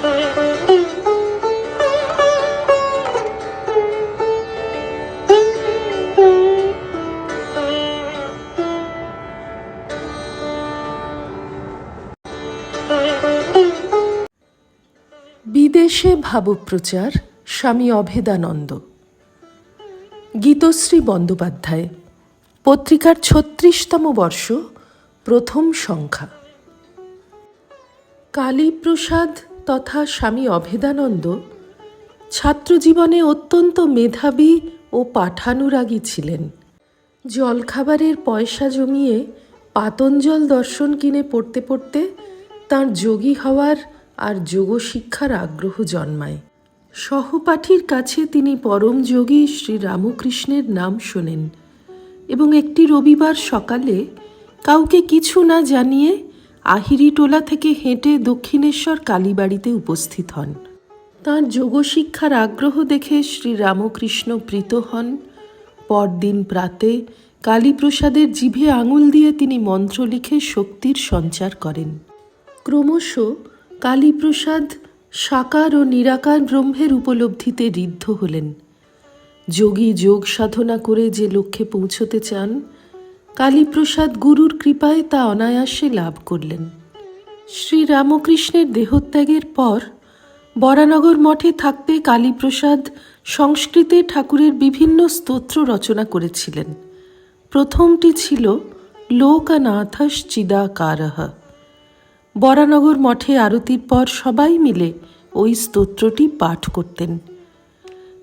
বিদেশে ভাবপ্রচার স্বামী অভেদানন্দ। গীতশ্রী বন্দ্যোপাধ্যায় পত্রিকার ছত্রিশতম বর্ষ প্রথম সংখ্যা। কালীপ্রসাদ তথা স্বামী অভেদানন্দ ছাত্রজীবনে অত্যন্ত মেধাবী ও পাঠানুরাগী ছিলেন। জলখাবারের পয়সা জমিয়ে পাতঞ্জল দর্শন কিনে পড়তে পড়তে তাঁর যোগী হওয়ার আর যোগশিক্ষার আগ্রহ জন্মায়। সহপাঠীর কাছে তিনি পরম যোগী শ্রী রামকৃষ্ণের নাম শোনেন এবং একটি রবিবার সকালে কাউকে কিছু না জানিয়ে আহিরিটোলা থেকে হেঁটে দক্ষিণেশ্বর কালীবাড়িতে উপস্থিত হন। তাঁর যোগশিক্ষার আগ্রহ দেখে শ্রী রামকৃষ্ণ প্রীত হন। পরদিন প্রাতে কালীপ্রসাদের জিভে আঙুল দিয়ে তিনি মন্ত্র লিখে শক্তির সঞ্চার করেন। ক্রমশ কালীপ্রসাদ সাকার ও নিরাকার ব্রহ্মের উপলব্ধিতে ঋদ্ধ হলেন। যোগী যোগ সাধনা করে যে লক্ষ্যে পৌঁছতে চান কালীপ্রসাদ গুরুর কৃপায় তা অনায়াসে লাভ করলেন। শ্রী রামকৃষ্ণের দেহত্যাগের পর বরানগর মঠে থাকতে কালীপ্রসাদ সংস্কৃতে ঠাকুরের বিভিন্ন স্তোত্র রচনা করেছিলেন। প্রথমটি ছিল লোকনাথস চিদাকারহ বরানগর মঠে আরতির পর সবাই মিলে ওই স্তোত্রটি পাঠ করতেন।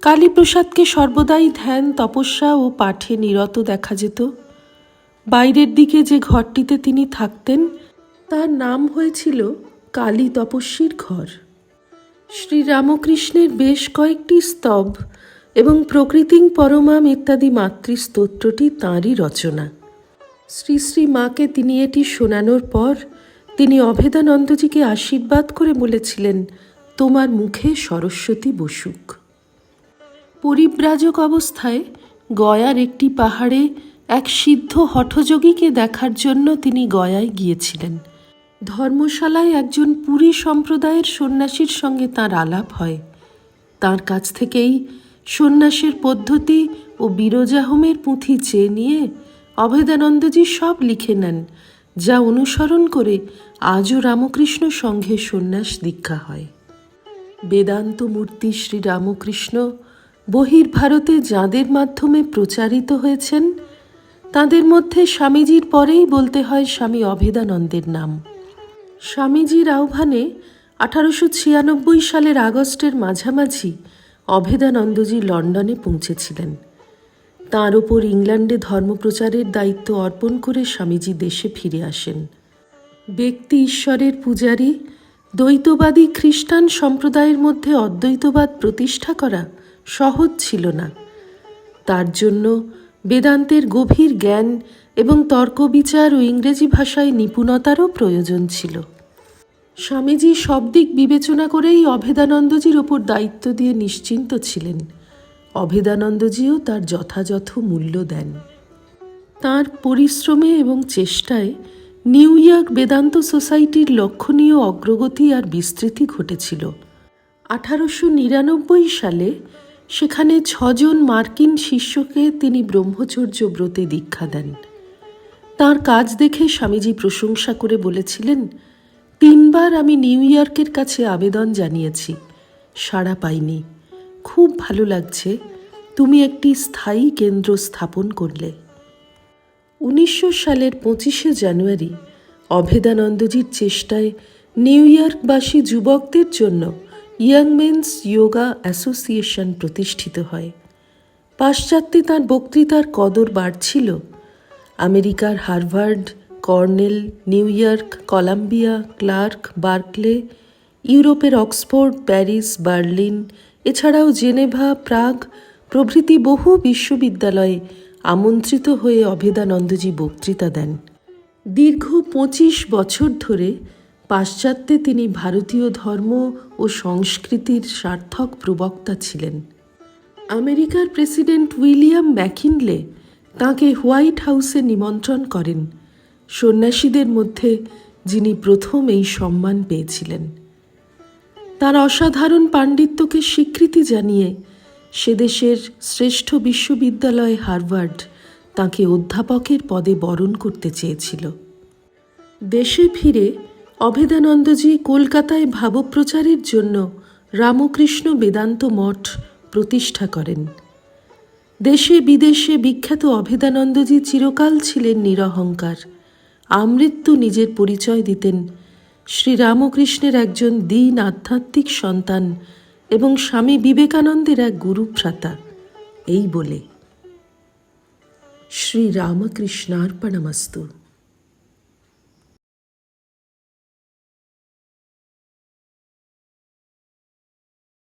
কালীপ্রসাদকে সর্বদাই ধ্যান, তপস্যা ও পাঠে নিরত দেখা যেত। বাইরের দিকে যে ঘরটিতে তিনি থাকতেন, তার নাম হয়েছিল কালী তপস্বীর ঘর। শ্রীরামকৃষ্ণের বেশ কয়েকটি স্তব এবং প্রকৃতিং পরমাম ইত্যাদি মাতৃস্তোত্রটি তাঁরই রচনা। শ্রী শ্রী মাকে তিনি এটি শোনানোর পর, তিনি অভেদানন্দজিকে আশীর্বাদ করে বলেছিলেন, তোমার মুখে সরস্বতী বসুক। পরিব্রাজক অবস্থায় গয়ার একটি পাহাড়ে এক সিদ্ধ হঠযোগীকে দেখার জন্য তিনি গয়ায় গিয়েছিলেন। ধর্মশালায় একজন পুরী সম্প্রদায়ের সন্ন্যাসীর সঙ্গে তার আলাপ হয়। তার কাছ থেকেই সন্ন্যাসের পদ্ধতি ও বিরজাহমের পুঁথি চেয়ে নিয়ে অভেদানন্দজি সব লিখে নেন, যা অনুসরণ করে আজও রামকৃষ্ণ সংঘে সন্ন্যাস দীক্ষা হয়। বেদান্ত মূর্তি শ্রী রামকৃষ্ণ বহির্ভারতে যাঁদের মাধ্যমে প্রচারিত হয়েছেন তাদের মধ্যে স্বামীজির পরেই বলতে হয় স্বামী অভেদানন্দের নাম। স্বামীজির আহ্বানে আঠারোশো ছিয়ানব্বই সালের আগস্টের মাঝামাঝি অভেদানন্দজি লন্ডনে পৌঁছেছিলেন। তাঁর ওপর ইংল্যান্ডে ধর্মপ্রচারের দায়িত্ব অর্পণ করে স্বামীজি দেশে ফিরে আসেন। ব্যক্তি ঈশ্বরের পূজারী, দ্বৈতবাদী খ্রিস্টান সম্প্রদায়ের মধ্যে অদ্বৈতবাদ প্রতিষ্ঠা করা সহজ ছিল না। তার জন্য বেদান্তের গভীর জ্ঞান এবং তর্কবিচার ও ইংরেজি ভাষায় নিপুণতারও প্রয়োজন ছিল। স্বামীজি সব দিক বিবেচনা করেই অভেদানন্দজির ওপর দায়িত্ব দিয়ে নিশ্চিন্ত ছিলেন। অভেদানন্দজিও তার যথাযথ মূল্য দেন। তার পরিশ্রমে এবং চেষ্টায় নিউ ইয়র্ক বেদান্ত সোসাইটির লক্ষণীয় অগ্রগতি আর বিস্তৃতি ঘটেছিল। আঠারোশো নিরানব্বই সালে সেখানে ছজন মার্কিন শিষ্যকে তিনি ব্রহ্মচর্য ব্রতে দীক্ষা দেন। তার কাজ দেখে স্বামীজি প্রশংসা করে বলেছিলেন, তিনবার আমি নিউ ইয়র্কের কাছে আবেদন জানিয়েছি, সাড়া পাইনি। খুব ভালো লাগছে, তুমি একটি স্থায়ী কেন্দ্র স্থাপন করলে। উনিশশো সালের পঁচিশে জানুয়ারি অভেদানন্দজির চেষ্টায় নিউ ইয়র্কবাসী যুবকদের জন্য ইয়াং মেন্স ইয়োগা অ্যাসোসিয়েশন প্রতিষ্ঠিত হয়। পাশ্চাত্যে তাঁর বক্তৃতার কদর বাড়ছিল। আমেরিকার Harvard, Cornell, New York, Columbia, Clark, Berkeley, ইউরোপের অক্সফোর্ড, প্যারিস, বার্লিন, এছাড়াও জেনেভা, প্রাগ প্রভৃতি বহু বিশ্ববিদ্যালয়ে আমন্ত্রিত হয়ে অভেদানন্দজি বক্তৃতা দেন। দীর্ঘ পঁচিশ বছর ধরে পাশ্চাত্যে তিনি ভারতীয় ধর্ম ও সংস্কৃতির সার্থক প্রবক্তা ছিলেন। আমেরিকার প্রেসিডেন্ট উইলিয়াম ম্যাকিনলে তাঁকে হোয়াইট হাউসে নিমন্ত্রণ করেন, সন্ন্যাসীদের মধ্যে যিনি প্রথম এই সম্মান পেয়েছিলেন। তার অসাধারণ পাণ্ডিত্যকে স্বীকৃতি জানিয়ে সে দেশের শ্রেষ্ঠ বিশ্ববিদ্যালয় হার্ভার্ড তাকে অধ্যাপকের পদে বরণ করতে চেয়েছিল। দেশে ফিরে অভেদানন্দজি কলকাতায় ভাবপ্রচারের জন্য রামকৃষ্ণ বেদান্ত মঠ প্রতিষ্ঠা করেন। দেশে বিদেশে বিখ্যাত অভেদানন্দজি চিরকাল ছিলেন নিরহংকার। আমৃত্যু নিজের পরিচয় দিতেন শ্রীরামকৃষ্ণের একজন দীন আধ্যাত্মিক সন্তান এবং স্বামী বিবেকানন্দের এক গুরুভ্রাতা। এই বলে। শ্রী রামকৃষ্ণার্পণমস্তু